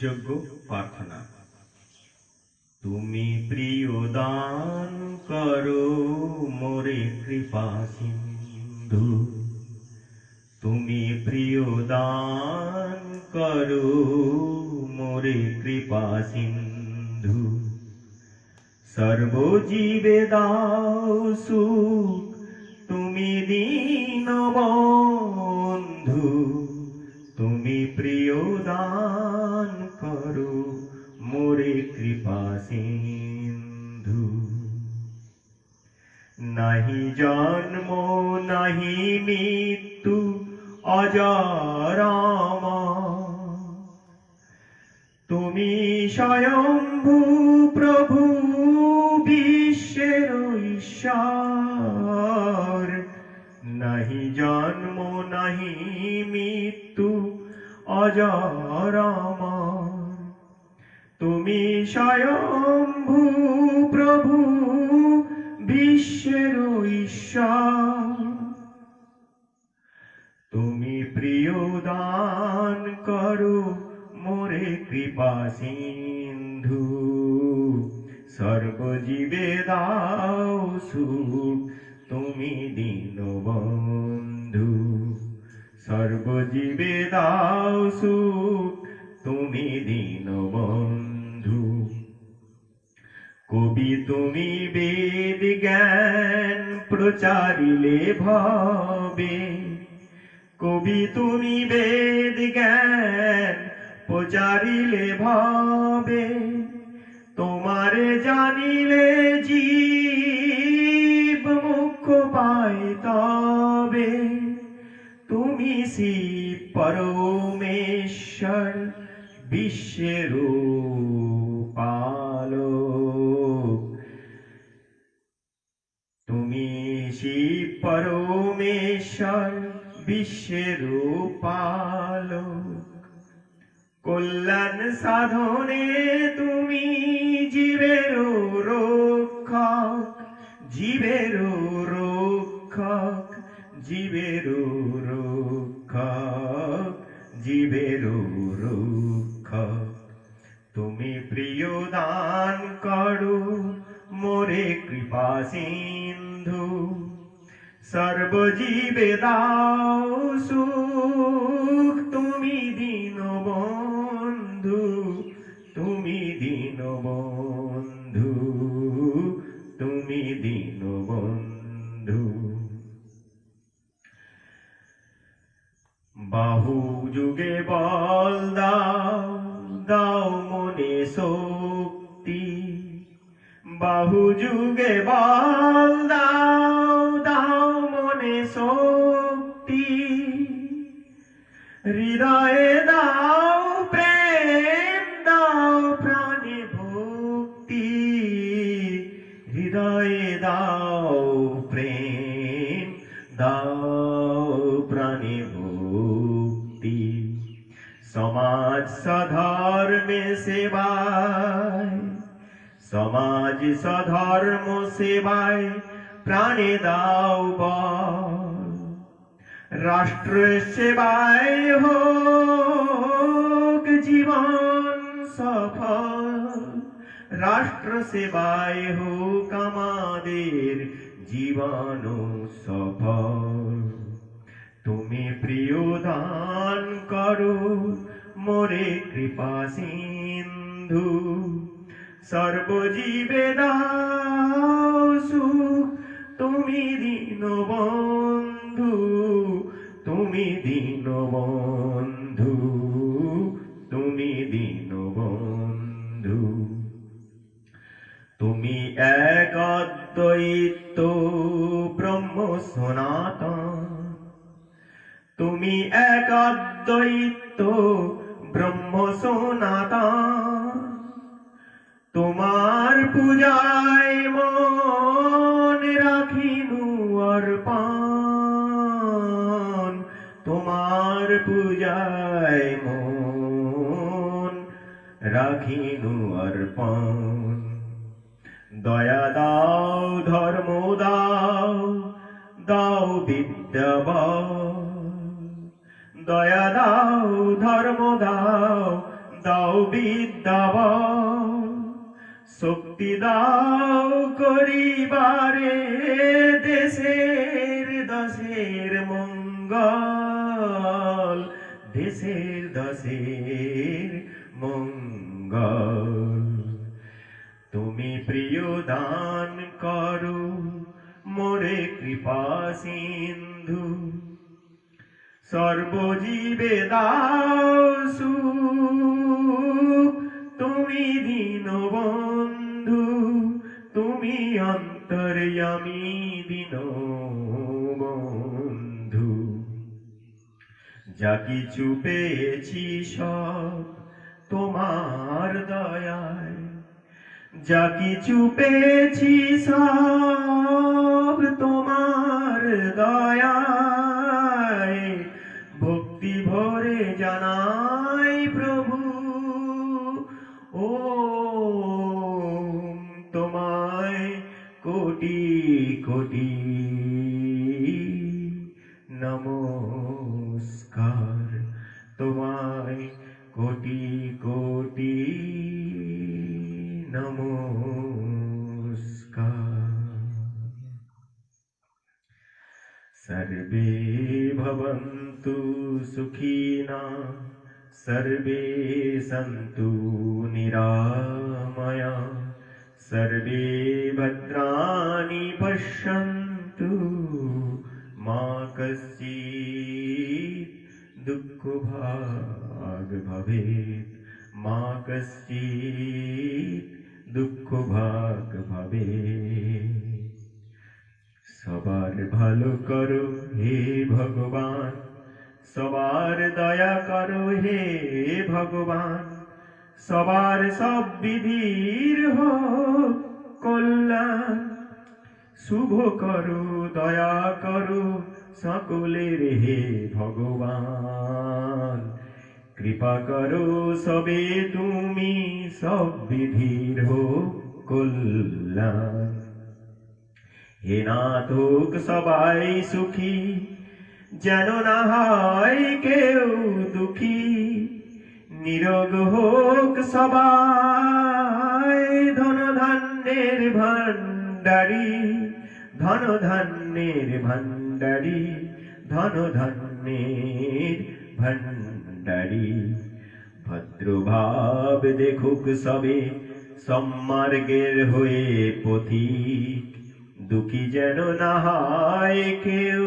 যোগ্য প্রার্থনা। তুমি প্রিয় দান করো মোরে কৃপা সিন্ধু। তুমি প্রিয় দান করো মোরে কৃপা সিন্ধু। সর্বজীবে দাও সুখ, তুমি দীন বন্ধু। তুমি প্রিয় দান মোরে কৃপা সিন্ধু নাহি জন্ম, নাহি মৃত্যু, অজরামা। তুমি স্বয়ম্ভু প্রভু, বিশ্বের ঈশ্বর নাহি জন্ম, নাহি মৃত্যু অজরামর তুমি স্বয়ম্ভু প্রভু, বিশ্বের ঈশ্বর। তুমি প্রিয় দান করো মোরে কৃপা সিন্ধু। সর্বজীবে দাও সুখ, তুমি দীন বন্ধু সর্বজীবে দাও সুখ, তুমি দীন বন্ধু কবি তুমি বেদ জ্ঞান প্রচারিলে ভাবে। কবি তুমি বেদ জ্ঞান প্রচারিলে ভাবে। তোমারে জানিলে জীব মুখ্য পায় তবে। তুমি শিব পরমেশ্বর, বিশ্বের পরমেশ্বর, বিশ্বের পালক কল্যাণ সাধনে তুমি জীবের রক্ষক জীবের রক্ষক জীবের রক্ষক জীবের রক্ষক। তুমি প্রিয় দান করো, মোরে কৃপা সিন্ধু সর্বজীবে দাও সুখ, তুমি দিন বন্ধু তুমি দিন বন্ধু তুমি দিন বন্ধু বাহু যুগে বল দাও দাও মনে শক্তি। বাহু যুগে বল দাও হৃদয়ে দাও, প্রেম দাও, প্রাণে ভক্তি। হৃদয়ে দাও, প্রেম দাও, প্রাণে ভক্তি। সমাজ সধর্মে সেবায়, সমাজ সধর্ম সেবায়, প্রাণে দাও বল। রাষ্ট্র সেবায় হোক জীবন সফল। রাষ্ট্র সেবায় হোক আমাদের জীবন সফল। তুমি প্রিয় দান করো, মোরে কৃপা সিন্ধু। সর্বজীবে দাও সুখ, তুমি দীন বন্ধু। তুমি দীন বন্ধু, তুমি দীন বন্ধু। তুমি এক অদ্বৈত ব্রহ্ম সনাতন। তুমি এক অদ্বৈত ব্রহ্ম সনাতন। তোমার পূজায় পূজায় মন, রাখিনু অর্পণ। দয়া দাও, ধর্ম দাও দাও বিদ্যা। দয়া দাও, ধর্ম দাও দাও বিদ্যা শক্তি দাও করিবারে দেশের, দশের মঙ্গল। দেশের দশের মঙ্গল। তুমি প্রিয় দান করো, মোরে কৃপা সিন্ধু। সর্বজীবে দাও সুখ, তুমি দীন বন্ধু তুমি অন্তর্যামী দিন যা কিছু পেয়েছি সব তোমার দয়ায়। যা কিছু পেয়েছি সব তোমার দয়ায়। ভক্তি ভরে জানাই भगवाय कोटि कोटि नमो सर्वे भवन्तु सुखिना, सर्वे सन्तु निरामया, सर्वे भद्राणि पश्यन्तु मा कश्चित् कश्चित् दुःखभाग् भवेत् मा कश्चित् दुःखभाग् भवेत् সবার ভালো করো হে ভগবান সবার দয়া করো হে ভগবান সবার সব বিধির হোক কল্যাণ শুভ করো, দয়া করো সকলের হে ভগবান। কৃপা করো সবে তুমি সব বিধির কল্যাণ। হে নাথ হোক সবাই সুখী, যেন না হয় কেউ দুঃখী। নিরোগ হোক সবাই ধন ধান্যের ভান্ডারি ধন ধান্যের ভান্ডারি ধন ধান্যের ভান্ডারি ভদ্রভাব দেখুক সবে সম্মার্গের হয়ে পথিক দুঃখী যেন না হয় কেউ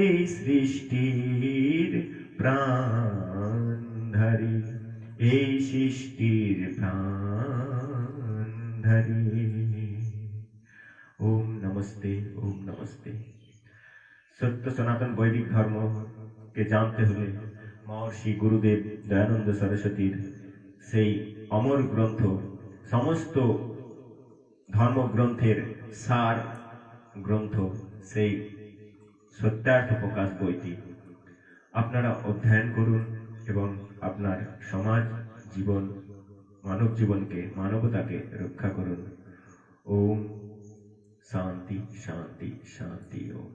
এই সৃষ্টির প্রাণধারী। এই সৃষ্টির প্রাণধারী। ওম নমস্তে, ওম নমস্তে। সত্য সনাতন বৈদিক ধর্মকে জানতে হলে মহর্ষি গুরুদেব দয়ানন্দ সরস্বতীর সেই অমর গ্রন্থ, সমস্ত ধর্মগ্রন্থের সার গ্রন্থ, সেই সত্যার্থ প্রকাশ বইটি আপনারা অধ্যয়ন করুন এবং আপনার সমাজ জীবন, মানব জীবনকে, মানবতাকে রক্ষা করুন। ওম शांति शांति शांति ओम